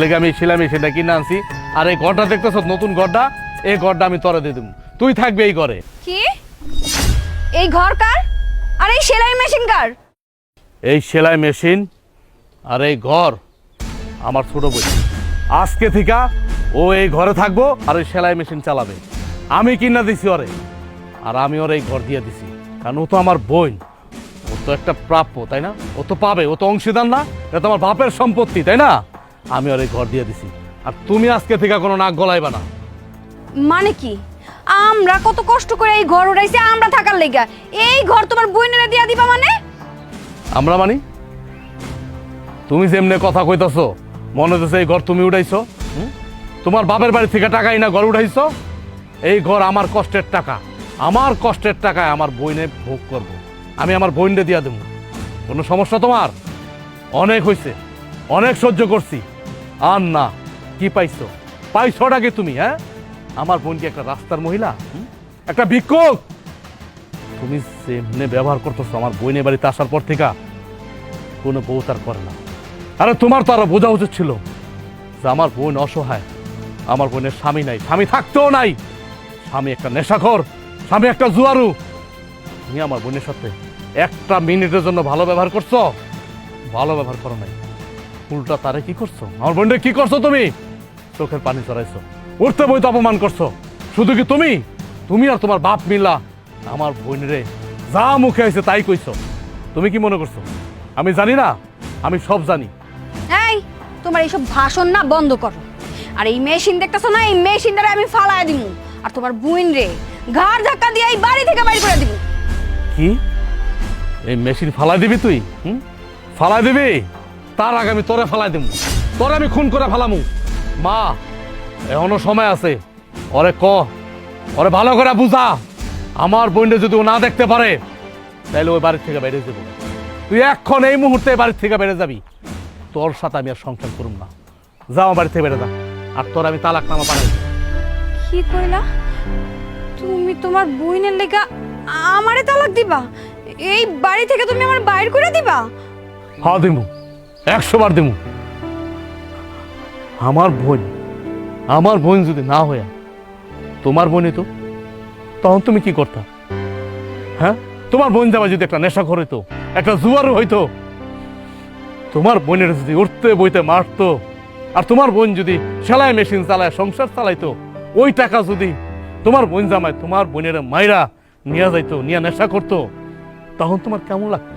লেগে আমি ছিলাম সেটা কিনে আনছি। আর এই ঘরটা দেখতেছ নতুন ঘরটা? এই ঘরটা আমি তরে দিয়ে দেবো তুই থাকবি এই ঘরে। কি? এই ঘর কার? আর এই সেলাই মেশিন কার? এই সেলাই মেশিন আর এই ঘর আমার ছোট বই আজকে থেকে ও এই ঘরে থাকব আর ওই সেলাই মেশিন চালাবে। আমি কিনা দিছি ওরে আর আমি ওর এই ঘর দিয়ে দিছি। কারণ ও তো আমার বোন। ও তো একটা প্রাপ্য তাই না? ও তো পাবে ও তো অংশীদার না? এটা তো আমার বাপের সম্পত্তি তাই না? আমি ওর এই ঘর দিয়ে দিছি। আর তুমি আজকে থেকে কোনো নাক গলাইবা না। মানে কি? আমরা কত কষ্ট করে এই ঘর উড়াইছি আমরা থাকার লেগা। এই ঘর তোমার বইনেরা দিয়া দিবা মানে? আমরা মানি? তুমি যেমনে কথা কইতাছো মনে হচ্ছে এই ঘর তুমি উঠাইছো? তোমার বাপের বাড়ি থেকে টাকাই না ঘর উঠাইছো এই ঘর আমার কষ্টের টাকা। আমার কষ্টের টাকায় আমার বইনে ভোগ করব। আমি আমার বইনরে দিয়া দেবো। কোনো সমস্যা তোমার? অনেক হয়েছে অনেক সহ্য করছি। আর না, কি পাইছো? পাইছোটা কি তুমি হ্যাঁ? আমার বোন কি একটা রাস্তার মহিলা? একটা ভিক্ষুক? তুমি সেমনে ব্যবহার করতেছো, আমার বইনের বাড়িতে আসার পর থেকে কোনো বউ তার করে না। আরে তোমার তো আরও বোঝা উচিত ছিল যে আমার বোন অসহায়। আমার বোনের স্বামী নাই। স্বামী থাকতেও নাই। স্বামী একটা নেশাখোর, স্বামী একটা জুয়ারু। তুমি আমার বোনের সাথে একটা মিনিটের জন্য ভালো ব্যবহার করছ? ভালো ব্যবহার করো নাই। উল্টা তারে কি করছ? আমার বোনরে কি করছ তুমি? চোখের পানি চড়াইছো উঠতে বইতে অপমান করছ। শুধু কি তুমি? তুমি আর তোমার বাপ মিলা আমার বোনরে যা মুখে হয়েছে তাই কইছো। তুমি কি মনে করছ? আমি জানি না আমি সব জানি। এই তোমার এইসব ভাষণ না বন্ধ করো। আর এই মেশিন দেখতেছো না? এই মেশিন দ্বারা আমি ফালায় দিমু। আর তোমার বুইন রে ঘাড় ধাক্কা দিয়ে এই বাড়ি থেকে বাইর করে দিমু। কি? এই মেশিন ফালাই দিবি তুই? হুম? ফালাই দিবি? তার আগে আমি তোরে ফালাই দিব তোরে আমি খুন করে ফালামু। মা এখনও সময় আছে। ওরে ক ওরে ভালো করে বুঝা। আমার বোনটা যদি ও না দেখতে পারে তাহলে ওই বাড়ির থেকে বেরিয়ে যাব। তুই এখন এই মুহূর্তে বাড়ির থেকে বেড়ে যাবি। তোর সাথে আমি আর সংসার করুম না। যা আমার বাড়ি থেকে বেড়ে যা। আর তোর আমি তালাক নামা পাঠাই কি কইলা? তুমি তোমার বুইনের লেগা আমারে তালাক দিবা? এই বাড়ি থেকে তুমি আমার বাইর করে দিবা? হা দিমু। একশো বার দিমু আমার বোন আমার বোন যদি না হইয়া তোমার বোনই তো, তখন তুমি কি করতা? হ্যাঁ? তোমার বোন যাবা যদি একটা নেশা করে তো, একটা জুয়ারও হইতো, তোমার বোনের যদি উঠতে বইতে মারতো, আর তোমার বোন যদি সেলাই মেশিন চালায়, সংসার চালাইতো, ওই টাকা যদি তোমার বোন জামায় তোমার বোনের মায়েরা নিয়ে যাইতো, নিয়ে নেশা করতো, তখন তোমার কেমন লাগতো?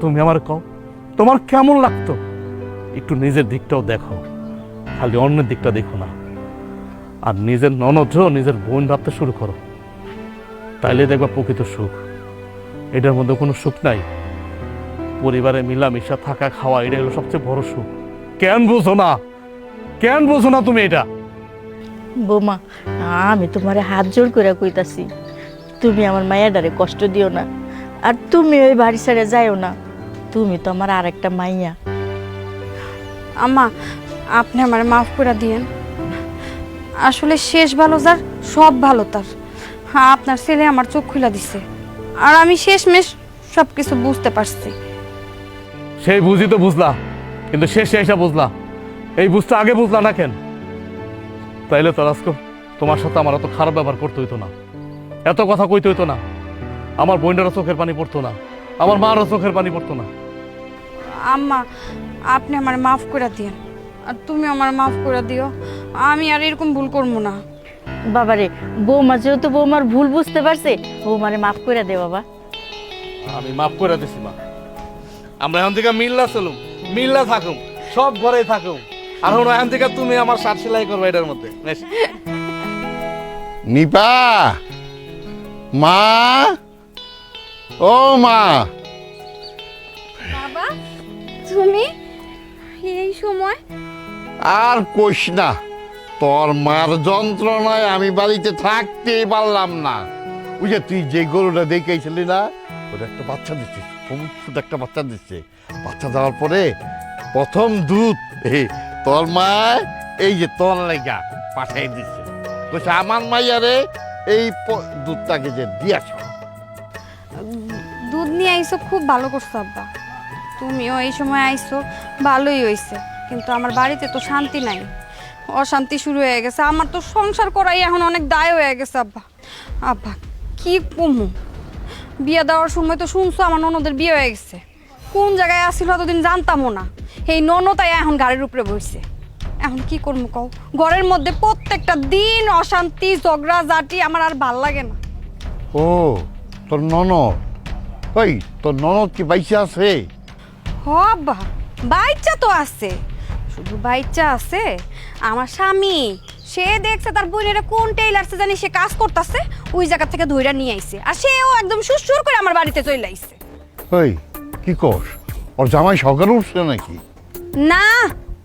তুমি আমার কও। তোমার কেমন লাগতো? একটু নিজের দিকটাও দেখো। খালি অন্যের দিকটা দেখো না। আর নিজের ননদ নিজের বোন ভাবতে শুরু করো। তাইলে দেখবা প্রকৃত সুখ। এটার মধ্যে কোনো সুখ নাই। পরিবারে মিলামিশা, থাকা, খাওয়া, এটা হলো সবচেয়ে বড় সুখ। কেন বুঝো না? কেন বুঝো না তুমি এটা? বৌমা, আমি তোমারে হাত জোর করে কইতাছি। তুমি আমার মায়াডারে কষ্ট দিও না। আর তুমি ওই বাড়ি ছেড়ে যাইও না। তুমি তো আমার আর একটা মাইয়া। আম্মা আপনি আমার মাফ করে দিয়েন। আসলে শেষ ভালো যার সব ভালো তার। হ্যাঁ আপনার ছেলে আমার চোখ খুলে দিছে। আর আমি শেষমেশ সব কিছু বুঝতে পারছি। সেই বুঝি তো বুঝলা কিন্তু শেষে এসে বুঝলা। এই বুঝতে আগে বুঝলা না কেন? তাইলে তো আজকে তোমার সাথে আমার এত খারাপ ব্যবহার করতে হইতো না। এত কথা কইতে হইতো না। আমার বোনেরও চোখের পানি পড়তো না। আমার মারও চোখের পানি পড়তো না। আম্মা আপনি আমার মাফ করে দিয়েন। আর তুমি আমার মাফ করে দিও। আমি আর এরকম ভুল করব না। বাবারে বৌমা যেহেতু বৌমার ভুল বুঝতে পারছে বৌমারে মাফ করে দে বাবা। আমি মাফ করে দিছি মা। আমরা এখন থেকে মিল্লা চলুম মিল্লা থাকুম সব ঘরে থাকুম। আর এখন এখন থেকে তুমি আমার শার্ট সেলাই করবে এটার মধ্যে। নিপা! মা! ও মা। বাবা তুমি এই সময় আর কোষ না। তোর মার যন্ত্রণায় আমি বাড়িতে থাকতেই পারলাম না। যে তুই যে গরুটা দেখেছিলি না ওটা একটা বাচ্চা দিচ্ছে খুব একটা বাচ্চা দিচ্ছে। বাচ্চা দেওয়ার পরে প্রথম দুধ তোর মা এই যে তোর লেগা পাঠাই দিচ্ছে। আমার মাইয়ারে এই দুধটাকে যে দিয়েছ নিয়ে আইসো খুব ভালো করছ, আব্বা। তুমিও এই সময় আইসো ভালোই হইছে। কিন্তু আমার বাড়িতে তো শান্তি নাই। অশান্তি শুরু হয়ে গেছে। আমার তো সংসার করাই এখন অনেক দায় হয়ে গেছে, আব্বা। আব্বা, কি কমু? বিয়ে দেওয়ার সময় তো শুনছো, আমার ননদের বিয়ে হয়ে গেছে। কোন জায়গায় আসছিল এতদিন জানতামও না। এই ননতাই এখন গাড়ির উপরে বসছে এখন কি করব কও? ঘরের মধ্যে প্রত্যেকটা দিন অশান্তি, ঝগড়া জাটি আমার আর ভালো লাগে না। ও, তোর ননদ? ওই তোর ননদ কি বাইসে আছে? হবা বাইচ্চা তো আছে। শুধু বাইচ্চা আছে? আমার স্বামী সে দেখছে তার বোনের কোন টেইলার্সে জানি সে কাজ করতেছে ওই জায়গা থেকে ধইরা নিয়ে আইছে। আর সেও একদম সুসুর করে আমার বাড়িতে চলে আইছে। ওই কি কর? ওর জামাই সকালে উঠছে নাকি? না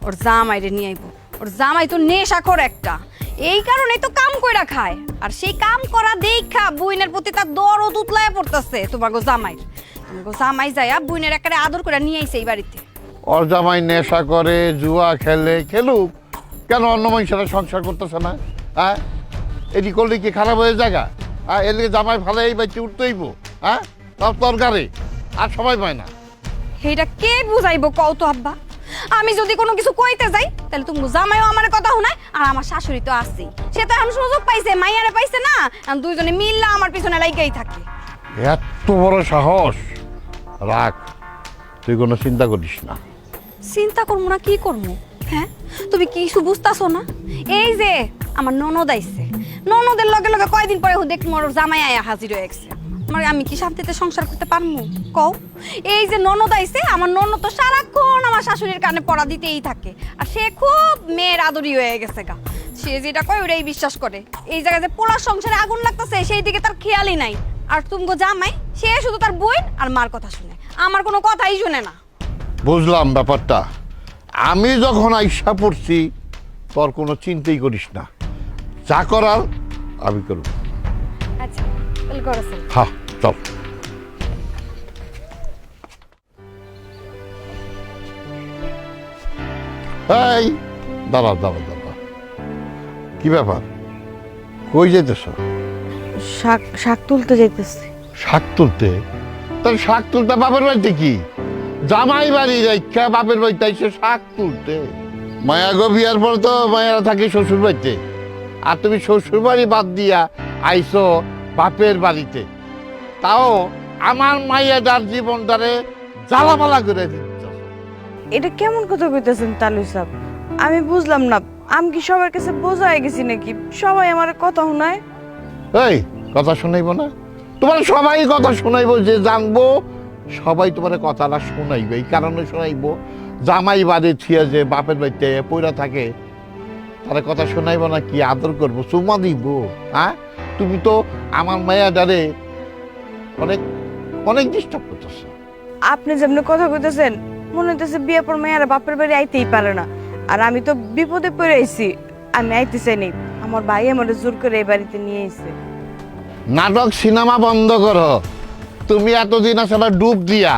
ওর জামাইরে নিয়ে আইবো। ওর জামাই তো নেশাখোর একটা। এই কারণেই তো কাম কইরা খায়। আর সেই কাম করা দেখা বুইনের প্রতি তার দরদ উতলায় পড়তাছে তোমাকে জামাইর তোমাকে জামাই যায়া বুইনের একারে আদর করে নিয়ে আইছে এই বাড়িতে। ওর জামাই নেশা করে জুয়া খেলে খেলুক। কেন অন্য মানুষেরা সংসার করতেছে না? হ্যাঁ? এটি করলে কি খারাপ হয়ে জায়গা হ্যাঁ এদিকে জামাই ভালো এই বাচ্চা উঠতেইব হ্যাঁ? সব তরকারি আর সবাই পায় না। এইটা কে বুঝাইবো কও তো আব্বা? আমি যদি কোনো কিছু কইতে যাই তাহলে তুমি জামাইও আমার কথা শোনায় আর আমার শাশুড়ি তো আছেই। সে তো এখন সুযোগ পাইছে মাইয়ারে পাইছে না এখন দুইজনে মিললা আমার পিছনে লাইগাই থাকে। এত বড় সাহস। রাখ তুই কোনো চিন্তা করিস না। চিন্তা করব না কি করব? হ্যাঁ? তুমি কিছু বুঝতাছো না? এই যে আমার ননদ আইছে। ননদের লগে লগে কয়দিন পরে দেখ মোর জামাই আয়া হাজির হয়ে গেছে। মানে আমি কি শান্তিতে সংসার করতে পারব কও। এই যে ননদ আইছে, আমার ননদ তো সারাক্ষণ আমার শাশুড়ির কানে পড়া দিতেই থাকে। আর সে খুব মেয়ের আদরি হয়ে গেছে গা। সে যেটা কয়, ওটাই বিশ্বাস করে। এই জায়গায় যে পোলার সংসারে আগুন লাগতেছে, সেই দিকে তার খেয়ালই নাই। আর তুমি জামাই, সে শুধু তার বোন আর মার কথা শুনে। আমার কোনো কথাই শুনে না। বুঝলাম ব্যাপারটা। আমি যখন আইসা পড়ছি, তোর কোনো চিন্তাই করিস না। যা করার, আমি করব। তাহলে হ্যাঁ চল। এই দাঁড়া দাঁড়া দাঁড়া। কি ব্যাপার? কই যেতেছ শাক শাক তুলতে যাইতেছি। শাক তুলতে? তার শাক তুলতে বাপের বাড়িতে কি? জামাই বাড়ি রেখা বাপের বাড়িতে এসে শাক তুলতে। মায়া গো বিয়ার পর তো মায়ারা থাকে শ্বশুর বাড়িতে। আর তুমি শ্বশুর বাড়ি বাদ দিয়া আইসো বাপের বাড়িতে। তাও আমার মাইয়াদার জীবনটারে জ্বালামালা করে দিচ্ছ এটা কেমন কথা কইতেছেন তালু সাহেব? আমি বুঝলাম না আমি কি সবার কাছে বোঝা হয়ে গেছি নাকি? সবাই আমার কথা শোনায়। এই কথা শোনাইব না? তোমার সবাই কথা শোনাইবো যে জানব সবাই তোমার কথাটা শোনাইবে। এই কারণে শোনাইবো জামাই বাড়ি থিয়া যে বাপের বাড়িতে পইরা থাকে তার কথা শোনাইবো না কি আদর করব চুমা দিব হ্যাঁ? তুমি তো আমার মায়া ডারে অনেক অনেক ডিস্টার্ব করতেছো। আপনি যেমনি কথা কইতেছেন মনে হইতেছে বিয়ে পর মেয়েরা বাপের বাড়ি আইতেই পারে না। আর আমি তো বিপদে পড়ে আইছি আমি আইতে চাইনি। আমার ভাই আমার জোর করে এই বাড়িতে নিয়ে আইছে। নাটক সিনেমা বন্ধ করো। তুমি এতদিন আসলে ডুব দিয়া।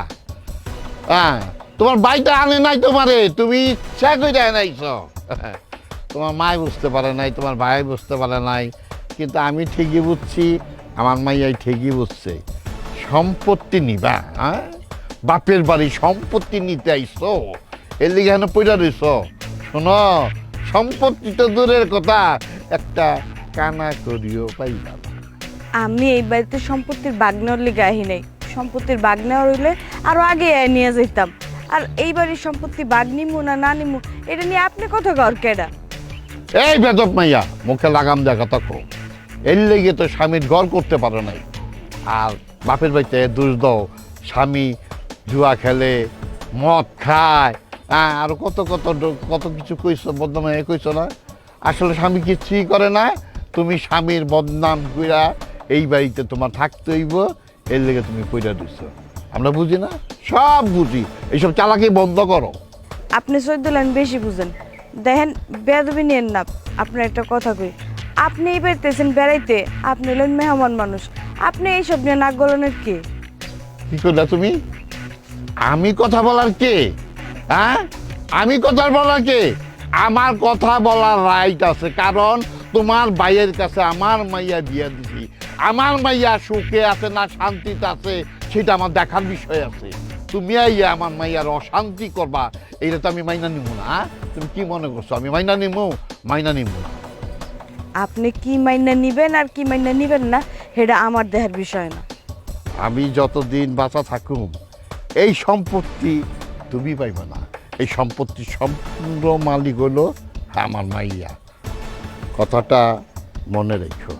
হ্যাঁ তোমার বাইটা আনে নাই তোমারে তুমি ইচ্ছা করে আনাইছ। তোমার মাই বুঝতে পারে নাই তোমার ভাই বুঝতে পারে নাই। কিন্তু আমি ঠিকই বুঝছি আমার মাইয়াই ঠিকই বুঝছে। সম্পত্তি নিবা হ্যাঁ বাপের বাড়ি সম্পত্তি নিতে আইছো এর লিগে হেন পয়সা রইছ শোনো সম্পত্তি তো দূরের কথা একটা কানা করিও পাইবা। আমি এই বাড়িতে সম্পত্তির বাগ নেওয়ার লিগে আহি নাই। সম্পত্তির বাগ নেওয়ার হইলে আরও আগে নিয়ে যেতাম আর এই বাড়ির সম্পত্তি বাগ নিমু না না নিমু এটা নিয়ে আপনি কথা কর কেডা? এই বেদব মাইয়া মুখে লাগাম দেখা তখন এর লেগে তো স্বামীর ঘর করতে পারে নাই। আর বাপের বাড়িতে দোষ দাও, স্বামী জুয়া খেলে, মদ খায় হ্যাঁ আর কত কত কত কিছু কইছো, বদনাম এ কইছো না? আসলে স্বামী কিছুই করে না, তুমি স্বামীর বদনাম কইরা এই বাড়িতে তোমার থাকতে হইব, এর লেগে তুমি কইরা দিছো। আমরা বুঝি না? সব বুঝি। এইসব চালাকি বন্ধ করো। আপনি সৈদুলান বেশি বুঝেন। দেখেন বেদবি নিয়েন না। আপনার একটা কথা কই আপনি এই বেড়তেছেন বেড়াইতে আপনি হলেন মেহমান মানুষ। আপনি এইসব নিয়ে নাক গলনের কে? কি করলা তুমি? আমি কথা বলার কে? হ্যাঁ? আমি কথা বলার কে? আমার কথা বলার রাইট আছে, কারণ তোমার ভাইয়ের কাছে আমার মাইয়া বিয়ে দিছি। আমার মাইয়া সুখে আছে না শান্তিতে আছে, সেটা আমার দেখার বিষয় আছে। তুমি আইয়া আমার মাইয়ার অশান্তি করবা, এইটা তো আমি মাইনা নিমু না হ্যাঁ? তুমি কি মনে করছ? আমি মাইনা নিমু? মাইনা নিমু। না আপনি কি মাইনা নিবেন আর কি মাইনা নিবেন না, সেটা আমার দেহের বিষয় না। আমি যতদিন বাঁচা থাকুম, এই সম্পত্তি তুমি পাইবে না। এই সম্পত্তি সম্পূর্ণ মালিক হলো আমার মাইয়া। কথাটা মনে রেখো।